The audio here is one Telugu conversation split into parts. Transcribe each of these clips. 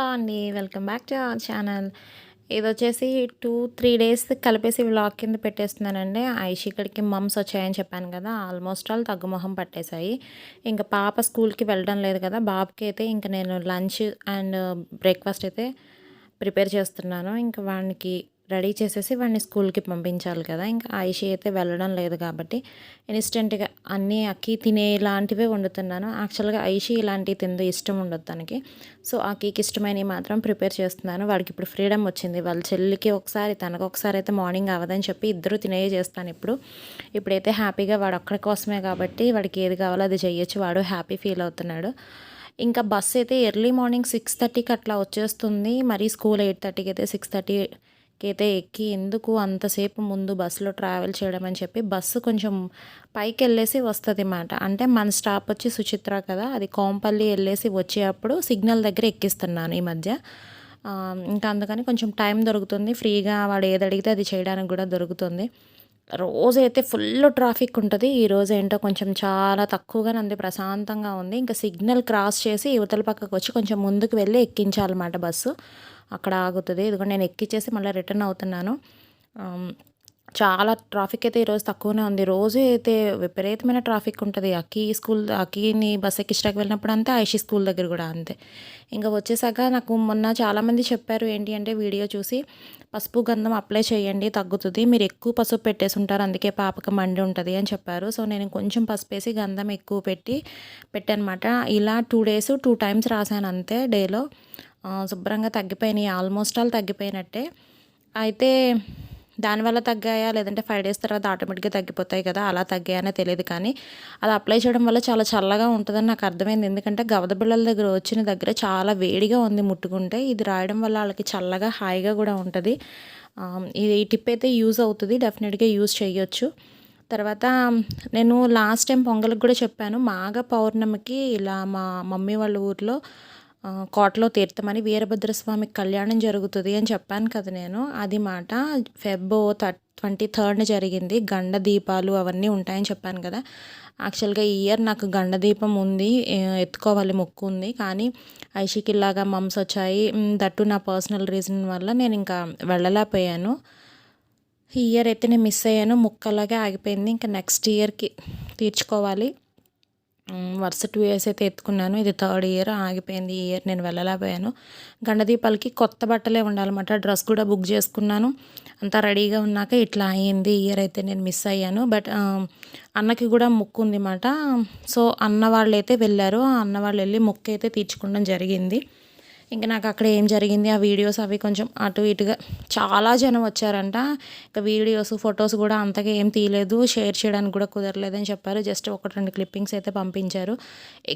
హలో అండి welcome back to our channel. ఇది వచ్చేసి టూ త్రీ డేస్ కలిపేసి వ్లాగ్ కింద పెట్టేస్తున్నానండి. ఐషి ఇక్కడికి మమ్స్ వచ్చాయని చెప్పాను కదా ఆల్మోస్ట్ ఆల్ తగ్గుమొహం పట్టేశాయి. ఇంకా పాప స్కూల్కి వెళ్ళడం లేదు కదా బాబుకి అయితే ఇంకా నేను లంచ్ అండ్ బ్రేక్ఫాస్ట్ అయితే ప్రిపేర్ చేస్తున్నాను. ఇంకా వాడికి రెడీ చేసేసి వాడిని స్కూల్కి పంపించాలి కదా. ఇంకా ఐషి అయితే వెళ్ళడం లేదు కాబట్టి ఇన్స్టెంట్గా అన్నీ అక్కి తినేలాంటివే వండుతున్నాను. యాక్చువల్గా ఐషి ఇలాంటివి తిందో ఇష్టం ఉండదు తనకి. సో అక్కికి ఇష్టమైనవి మాత్రం ప్రిపేర్ చేస్తున్నాను. వాడికి ఇప్పుడు ఫ్రీడమ్ వచ్చింది. వాళ్ళ చెల్లికి ఒకసారి తనకు ఒకసారి అయితే మార్నింగ్ అవ్వదని చెప్పి ఇద్దరు తినే చేస్తాను ఇప్పుడు. ఇప్పుడైతే హ్యాపీగా వాడు ఒక్కడి కోసమే కాబట్టి వాడికి ఏది కావాలో అది చేయొచ్చు వాడు హ్యాపీ ఫీల్ అవుతున్నాడు. ఇంకా బస్ అయితే ఎర్లీ మార్నింగ్ సిక్స్ థర్టీకి అట్లా వచ్చేస్తుంది. మరి స్కూల్ ఎయిట్ థర్టీకి అయితే సిక్స్ థర్టీ అయితే ఎక్కి ఎందుకు అంతసేపు ముందు బస్సులో ట్రావెల్ చేయడం అని చెప్పి బస్సు కొంచెం పైకి వెళ్ళేసి వస్తుంది అన్నమాట అంటే మన స్టాప్ వచ్చి సుచిత్ర కదా అది కోంపల్లి వెళ్ళేసి వచ్చేటప్పుడు సిగ్నల్ దగ్గర ఎక్కిస్తున్నాను ఈ మధ్య. ఇంకా అందుకని కొంచెం టైం దొరుకుతుంది ఫ్రీగా వాడు ఏది అడిగితే అది చేయడానికి కూడా దొరుకుతుంది. రోజైతే ఫుల్ ట్రాఫిక్ ఉంటుంది ఈరోజు ఏంటో కొంచెం చాలా తక్కువగానే ఉంది ప్రశాంతంగా ఉంది. ఇంకా సిగ్నల్ క్రాస్ చేసి యువతల పక్కకు వచ్చి కొంచెం ముందుకు వెళ్ళి ఎక్కించాలన్నమాట బస్సు. అక్కడ ఆగుతుంది. ఇదిగో నేను ఎక్కిచ్చేసి మళ్ళీ రిటర్న్ అవుతున్నాను. చాలా ట్రాఫిక్ అయితే ఈరోజు తక్కువనే ఉంది. రోజు అయితే విపరీతమైన ట్రాఫిక్ ఉంటుంది. అక్కీ స్కూల్ అక్కీని బస్ ఎక్కించడానికి వెళ్ళినప్పుడు అంతే ఐషి స్కూల్ దగ్గర కూడా అంతే. ఇంకా వచ్చేసాక నాకు మొన్న చాలామంది చెప్పారు ఏంటి అంటే వీడియో చూసి పసుపు గంధం అప్లై చేయండి తగ్గుతుంది. మీరు ఎక్కువ పసుపు పెట్టేసి ఉంటారు అందుకే పాపక మండి ఉంటుంది అని చెప్పారు. సో నేను కొంచెం పసుపు వేసి గంధం ఎక్కువ పెట్టి పెట్టానమాట. ఇలా టూ డేస్ టూ టైమ్స్ రాశాను అంతే డేలో. శుభ్రంగా తగ్గిపోయినాయి ఆల్మోస్ట్ ఆల్ తగ్గిపోయినట్టే. అయితే దానివల్ల తగ్గాయా లేదంటే ఫైవ్ డేస్ తర్వాత ఆటోమేటిక్గా తగ్గిపోతాయి కదా అలా తగ్గాయనే తెలియదు కానీ అది అప్లై చేయడం వల్ల చాలా చల్లగా ఉంటుందని నాకు అర్థమైంది. ఎందుకంటే గవద బిళ్ళల దగ్గర వచ్చిన దగ్గర చాలా వేడిగా ఉంది ముట్టుకుంటే ఇది రాయడం వల్ల వాళ్ళకి చల్లగా హాయిగా కూడా ఉంటుంది. ఇది ఈ టిప్ అయితే యూజ్ అవుతుంది డెఫినెట్గా యూజ్ చేయొచ్చు. తర్వాత నేను లాస్ట్ టైం పొంగల్కి కూడా చెప్పాను మాఘ పౌర్ణమికి ఇలా మా మమ్మీ వాళ్ళ ఊర్లో కోటలో తీర్థమని వీరభద్రస్వామి కళ్యాణం జరుగుతుంది అని చెప్పాను కదా నేను. అది మాట ఫెబ్ థర్ ట్వంటీ థర్డ్న జరిగింది. గండ దీపాలు అవన్నీ ఉంటాయని చెప్పాను కదా. యాక్చువల్గా ఈ ఇయర్ నాకు గండ దీపం ఉంది. ఎత్తుకోవాలి మొక్కు ఉంది. కానీ ఐషికి ఇలాగా మమ్స్ వచ్చాయి దట్టు నా పర్సనల్ రీజన్ వల్ల నేను ఇంకా వెళ్ళలేకపోయాను. ఈ ఇయర్ అయితే నేను మిస్ అయ్యాను. ముక్కలాగే ఆగిపోయింది. ఇంకా నెక్స్ట్ ఇయర్కి తీర్చుకోవాలి. వరుస టూ ఇయర్స్ అయితే ఎత్తుకున్నాను. ఇది థర్డ్ ఇయర్ ఆగిపోయింది ఈ ఇయర్ నేను వెళ్ళలేకపోయాను. గండదీపాలకి కొత్త బట్టలే ఉండాలన్నమాట. డ్రెస్ కూడా బుక్ చేసుకున్నాను. అంతా రెడీగా ఉన్నాక ఇట్లా అయ్యింది ఇయర్ అయితే నేను మిస్ అయ్యాను. బట్ అన్నకి కూడా ముక్కు ఉంది అన్నమాట సో అన్న వాళ్ళు అయితే వెళ్ళారు. ఆ అన్న వాళ్ళు వెళ్ళి ముక్కు అయితే తీర్చుకోవడం జరిగింది. ఇంకా నాకు అక్కడ ఏం జరిగింది ఆ వీడియోస్ అవి కొంచెం అటు ఇటుగా చాలా జనం వచ్చారంట. ఇంకా వీడియోస్ ఫొటోస్ కూడా అంతగా ఏం తీయలేదు షేర్ చేయడానికి కూడా కుదరలేదని చెప్పారు. జస్ట్ ఒకటి రెండు క్లిప్పింగ్స్ అయితే పంపించారు.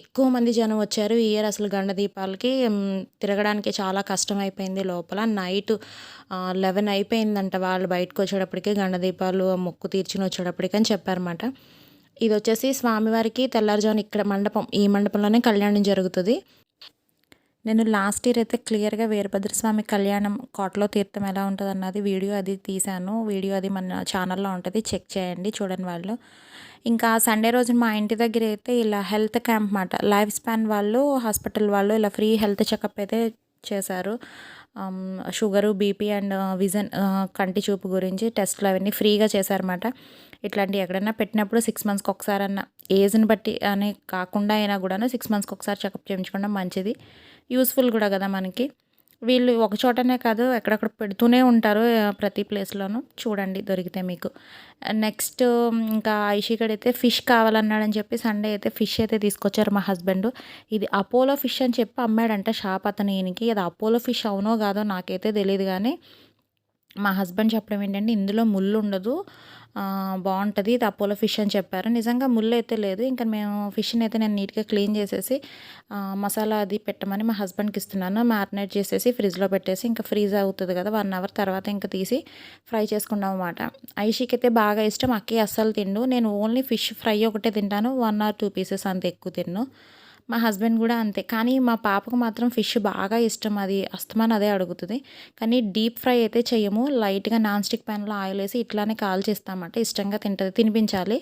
ఎక్కువ మంది జనం వచ్చారు. ఈ ఇయర్ అసలు గండ దీపాలకి తిరగడానికి చాలా కష్టం అయిపోయింది లోపల. నైట్ లెవెన్ అయిపోయిందంట వాళ్ళు బయటకు వచ్చేటప్పటికి గండ దీపాలు మొక్కు తీర్చుని వచ్చేటప్పటికి అని చెప్పారన్నమాట. ఇది వచ్చేసి స్వామివారికి తెల్లారుజామున ఇక్కడ మండపం ఈ మండపంలోనే కళ్యాణం జరుగుతుంది. నేను లాస్ట్ ఇయర్ అయితే క్లియర్గా వీరభద్రస్వామి కళ్యాణం కోటలో తీర్థం ఎలా ఉంటుంది అన్నది వీడియో అది తీశాను. వీడియో అది మన ఛానల్లో ఉంటుంది. చెక్ చేయండి చూడండి వాళ్ళు. ఇంకా సండే రోజు మా ఇంటి దగ్గర అయితే ఇలా హెల్త్ క్యాంప్ మాట లైఫ్ స్పాన్ వాళ్ళు హాస్పిటల్ వాళ్ళు ఇలా ఫ్రీ హెల్త్ చెకప్ అయితే చేశారు. షుగరు బీపీ అండ్ విజన్ కంటి చూపు గురించి టెస్ట్లు అవన్నీ ఫ్రీగా చేశారన్నమాట. ఇట్లాంటివి ఎక్కడైనా పెట్టినప్పుడు సిక్స్ మంత్స్కి ఒకసారి అన్న ఏజ్ని బట్టి అని కాకుండా అయినా కూడాను సిక్స్ మంత్స్కి ఒకసారి చెకప్ చేయించుకోవడం మంచిది. యూస్ఫుల్ కూడా కదా మనకి. వీళ్ళు ఒక చోటనే కాదు ఎక్కడెక్కడ పెడుతూనే ఉంటారు ప్రతి ప్లేస్లోనూ. చూడండి దొరికితే మీకు. నెక్స్ట్ ఇంకా ఐషికడ్ అయితే ఫిష్ కావాలన్నాడని చెప్పి సండే అయితే ఫిష్ అయితే తీసుకొచ్చారు మా హస్బెండ్. ఇది అపోలో ఫిష్ అని చెప్పి అమ్మాడంట షాప్ అతను ఈయనకి. అది అపోలో ఫిష్ అవునో కాదో నాకైతే తెలియదు కానీ మా హస్బెండ్ చెప్పడం ఏంటంటే ఇందులో ముళ్ళు ఉండదు. బాగుంటుంది. ఇది అపోలో ఫిష్ అని చెప్పారు. నిజంగా ముళ్ళు అయితే లేదు. ఇంకా మేము ఫిష్ని అయితే నేను నీట్గా క్లీన్ చేసేసి మసాలా అది పెట్టమని మా హస్బెండ్కి ఇస్తున్నాను. మ్యారినేట్ చేసేసి ఫ్రిడ్జ్లో పెట్టేసి ఇంకా ఫ్రీజ్ అవుతుంది కదా వన్ అవర్ తర్వాత ఇంకా తీసి ఫ్రై చేసుకున్నాం అనమాట ఐషికి అయితే బాగా ఇష్టం. అక్కే అస్సలు తిండు. నేను ఓన్లీ ఫిష్ ఫ్రై ఒకటే తింటాను. వన్ ఆర్ టూ పీసెస్ అంత ఎక్కువ తిన్ను. మా హస్బెండ్ కూడా అంతే. కానీ మా పాపకు మాత్రం ఫిష్ బాగా ఇష్టం. అది అస్తమాన్ అదే అడుగుతుంది. కానీ డీప్ ఫ్రై అయితే చేయము లైట్గా నాన్ స్టిక్ ప్యాన్లో ఆయిల్ వేసి ఇట్లానే కాల్ చేస్తామంటే. ఇష్టంగా తింటుంది. తినిపించాలి.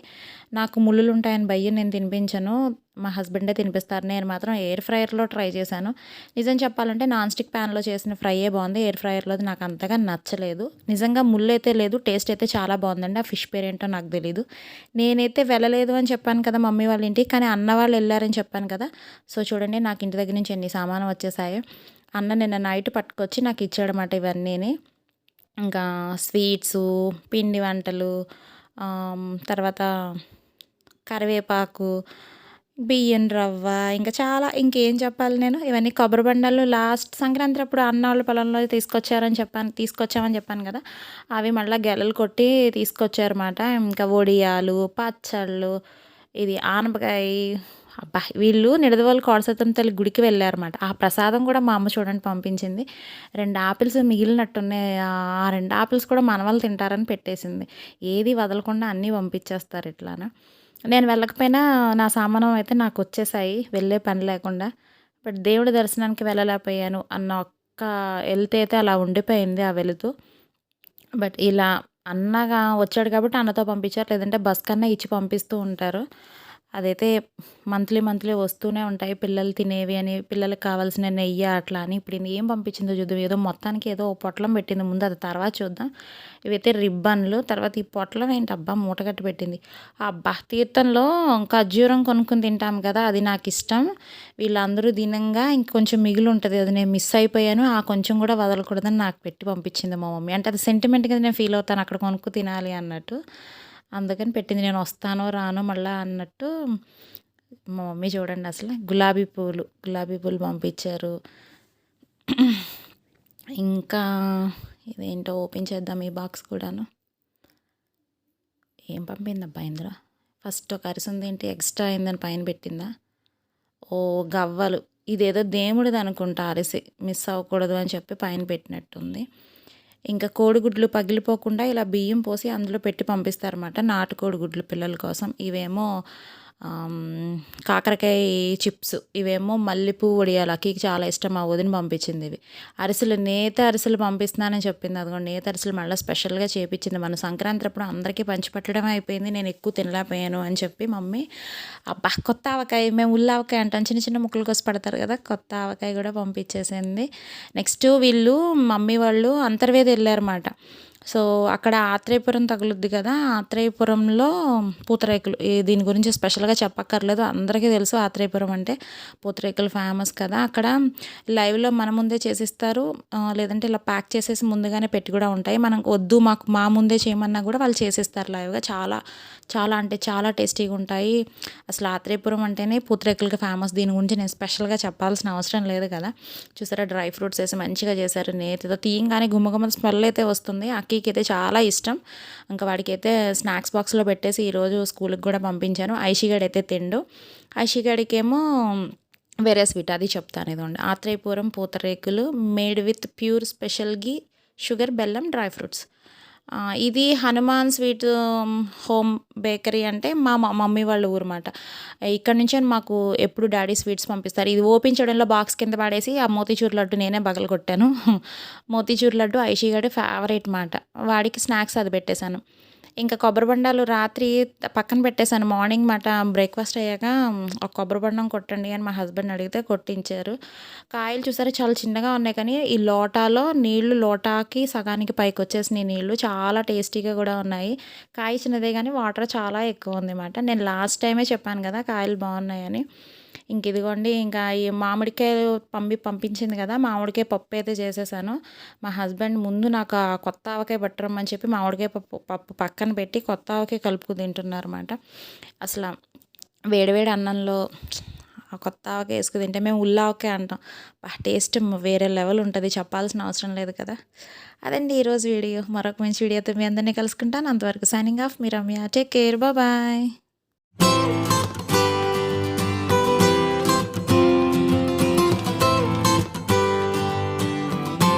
నాకు ముళ్ళులు ఉంటాయని భయ్య నేను తినిపించను. మా హస్బెండే తినిపిస్తారు. నేను మాత్రం ఎయిర్ ఫ్రైయర్లో ట్రై చేశాను. నిజం చెప్పాలంటే నాన్ స్టిక్ ప్యాన్లో చేసిన ఫ్రైయే బాగుంది. ఎయిర్ ఫ్రైయర్లోది నాకు అంతగా నచ్చలేదు. నిజంగా ముళ్ళు అయితే లేదు టేస్ట్ అయితే చాలా బాగుందండి. ఆ ఫిష్ పేరేంటో నాకు తెలీదు. నేనైతే వెళ్ళలేదు అని చెప్పాను కదా మమ్మీ వాళ్ళ ఇంటికి కానీ అన్న వాళ్ళు వెళ్ళారని చెప్పాను కదా. సో చూడండి నాకు ఇంటి దగ్గర నుంచి ఎన్ని సామాను వచ్చేసాయి. అన్న నిన్న నైట్ పట్టుకొచ్చి నాకు ఇచ్చాడనమాట ఇవన్నీని. ఇంకా స్వీట్సు పిండి వంటలు తర్వాత కరివేపాకు బియ్యం రవ్వ ఇంకా చాలా ఇంకేం చెప్పాలి నేను? ఇవన్నీ కొబ్బరి బండలు లాస్ట్ సంక్రాంతి అప్పుడు అన్న వాళ్ళ పొలంలో తీసుకొచ్చారని చెప్పాను తీసుకొచ్చామని చెప్పాను కదా. అవి మళ్ళీ గెలలు కొట్టి తీసుకొచ్చారన్నమాట. ఇంకా వడియాలు పచ్చళ్ళు ఇది ఆనపకాయ. అబ్బా వీళ్ళు నిడదవాళ్ళు కోడసత్తం తల్లి గుడికి వెళ్ళారన్నమాట. ఆ ప్రసాదం కూడా మా అమ్మ చూడండి పంపించింది. రెండు ఆపిల్స్ మిగిలినట్టున్నాయి. ఆ రెండు ఆపిల్స్ కూడా మన వాళ్ళు తింటారని పెట్టేసింది. ఏది వదలకుండా అన్నీ పంపించేస్తారు ఇట్లానా. నేను వెళ్ళకపోయినా నా సామానం అయితే నాకు వచ్చేసాయి వెళ్ళే పని లేకుండా. బట్ దేవుడి దర్శనానికి వెళ్ళలేకపోయాను అన్న ఒక్క వెళ్తే అయితే అలా ఉండిపోయింది ఆ వెళుతూ బట్ ఇలా అన్నగా వచ్చాడు కాబట్టి అన్నతో పంపించారు లేదంటే బస్ కన్నా ఇచ్చి పంపిస్తూ ఉంటారు. అదైతే మంత్లీ మంత్లీ వస్తూనే ఉంటాయి. పిల్లలు తినేవి అని పిల్లలకి కావాల్సిన నెయ్యి అట్లా అని ఇప్పుడు ఏం పంపించిందో చూద్దాం. ఏదో మొత్తానికి ఏదో పొట్లం పెట్టింది. ముందు అది తర్వాత చూద్దాం. ఇవైతే రిబ్బన్లు తర్వాత ఈ పొట్లం ఏంటి అబ్బా మూటగట్టి పెట్టింది. అబ్బా! తీర్థంలో ఖర్జూరం కొనుక్కుని తింటాం కదా అది నాకు ఇష్టం. వీళ్ళందరూ దినంగా ఇంకొంచెం మిగిలి ఉంటుంది. అది నేను మిస్ అయిపోయాను. ఆ కొంచెం కూడా వదలకూడదని నాకు పెట్టి పంపించింది మా మమ్మీ. అంటే అది సెంటిమెంట్ కింద నేను ఫీల్ అవుతాను. అక్కడ కొనుక్కు తినాలి అన్నట్టు. అందుకని పెట్టింది నేను వస్తానో రానో మళ్ళీ అన్నట్టు మా మమ్మీ చూడండి అసలు గులాబీ పూలు గులాబీ పూలు పంపించారు. ఇంకా ఇదేంటో ఓపెన్ చేద్దాం ఈ బాక్స్ కూడాను. ఏం పంపిందబ్బా ఇందులో? ఫస్ట్ ఒక అరిసింది ఏంటి? ఎక్స్ట్రా అయిందని పైన పెట్టిందా? ఓ గవ్వలు. ఇదేదో దేవుడిది అనుకుంటా అరిసి. మిస్ అవ్వకూడదు అని చెప్పి పైన పెట్టినట్టుంది. ఇంకా కోడిగుడ్లు పగిలిపోకుండా ఇలా బియ్యం పోసి అందులో పెట్టి పంపిస్తారన్నమాట నాటు కోడిగుడ్లు పిల్లల కోసం. ఇవేమో కాకరకాయ చిప్స్ ఇవేమో మల్లెపూ వడియాలు అక్కకి చాలా ఇష్టం మా వదిన పంపించింది ఇవి. అరిసెలు నేత అరిసెలు పంపిస్తున్నానని చెప్పింది. అదిగోండి నేత అరిసెలు మళ్ళీ స్పెషల్గా చేపించింది. మన సంక్రాంతి అప్పుడు అందరికీ పంచిపెట్టడం అయిపోయింది. నేను ఎక్కువ తినలేకపోయాను అని చెప్పి మమ్మీ అబ్బా కొత్త ఆవకాయ మేము ఉల్లి ఆవకాయ అంటాం. చిన్న చిన్న ముక్కలు కోసి పడతారు కదా కొత్త ఆవకాయ కూడా పంపించేసింది. నెక్స్ట్ వీళ్ళు మమ్మీ వాళ్ళు అంతర్వేది వెళ్ళారన్నమాట. సో అక్కడ ఆత్రేయపురం తగులుద్ది కదా ఆత్రేయపురంలో పూతరేకులు. దీని గురించి స్పెషల్గా చెప్పక్కర్లేదు అందరికీ తెలుసు ఆత్రేయపురం అంటే పూతరేకులు ఫేమస్ కదా. అక్కడ లైవ్లో మన ముందే చేసిస్తారు లేదంటే ఇలా ప్యాక్ చేసేసి ముందుగానే పెట్టి కూడా ఉంటాయి. మనం వద్దు మాకు మా ముందే చేయమన్నా కూడా వాళ్ళు చేసిస్తారు లైవ్గా. చాలా చాలా అంటే చాలా టేస్టీగా ఉంటాయి. అసలు ఆత్రేయపురం అంటేనే పూతరేకులకి ఫేమస్ దీని గురించి నేను స్పెషల్గా చెప్పాల్సిన అవసరం లేదు కదా. చూసారా డ్రై ఫ్రూట్స్ వేసి మంచిగా చేశారు. నేతితో తీయంగానే గుమ్మగుమ్మ స్మెల్ అయితే వస్తుంది. లక్కీకి అయితే చాలా ఇష్టం. ఇంకా వాడికైతే స్నాక్స్ బాక్స్లో పెట్టేసి ఈరోజు స్కూల్కి కూడా పంపించాను. ఐషిగాడు అయితే తిండు. ఐషిగాడికేమో వేరే స్వీట్ అది చెప్తాను ఇదండి ఆత్రేయపురం పూతరేకులు made with pure special ghee sugar bellam dry fruits. ఇది హనుమాన్ స్వీట్ హోమ్ బేకరీ అంటే మా మ- మమ్మీ వాళ్ళ ఊరు మాట ఇక్కడ నుంచే మాకు ఎప్పుడు డాడీ స్వీట్స్ పంపిస్తారు. ఇది ఓపెన్ చేయడంలో బాక్స్ కింద పడేసి ఆ మోతీచూర్ లడ్డు నేనే బగలు కొట్టాను. మోతీచూర్ లడ్డు ఐషిగాడి ఫేవరెట్ మాట. వాడికి స్నాక్స్ అది పెట్టేశాను. ఇంకా కొబ్బరి బొండాలు రాత్రి పక్కన పెట్టేశాను. మార్నింగ్ మాట బ్రేక్ఫాస్ట్ అయ్యాక ఒక కొబ్బరి బొండం కొట్టండి అని మా హస్బెండ్ అడిగితే కొట్టించారు. కాయలు చూసారా చాలా చిన్నగా ఉన్నాయి కానీ ఈ లోటాలో నీళ్ళు లోటాకి సగానికి పైకి వచ్చేసినాయి నీళ్ళు. చాలా టేస్టీగా కూడా ఉన్నాయి. కాయ చిన్నదే కానీ వాటర్ చాలా ఎక్కువ ఉంది అన్నమాట నేను లాస్ట్ టైమే చెప్పాను కదా కాయలు బాగున్నాయని. ఇంక ఇదిగోండి ఇంకా ఈ మామిడికాయలు పంపి పంపించింది కదా మామిడికాయ పప్పు అయితే చేసేసాను. మా హస్బెండ్ ముందు నాకు ఆ కొత్త ఆవకాయ పట్టరమ్మని చెప్పి మామిడికాయ పప్పు పప్పు పక్కన పెట్టి కొత్త ఆవకాయ కలుపుకు తింటున్నారు అనమాట అసలు వేడివేడి అన్నంలో ఆ కొత్త ఆవకాయ వేసుకు తింటే మేము ఉల్లావకాయ అంటాం. టేస్ట్ వేరే లెవెల్ ఉంటుంది చెప్పాల్సిన అవసరం లేదు కదా. అదండి ఈరోజు వీడియో. మరొక మంచి వీడియోతో మీ అందరినీ కలుసుకుంటాను. అంతవరకు సైనింగ్ ఆఫ్ మీ రమ్య. Take care. బాయ్.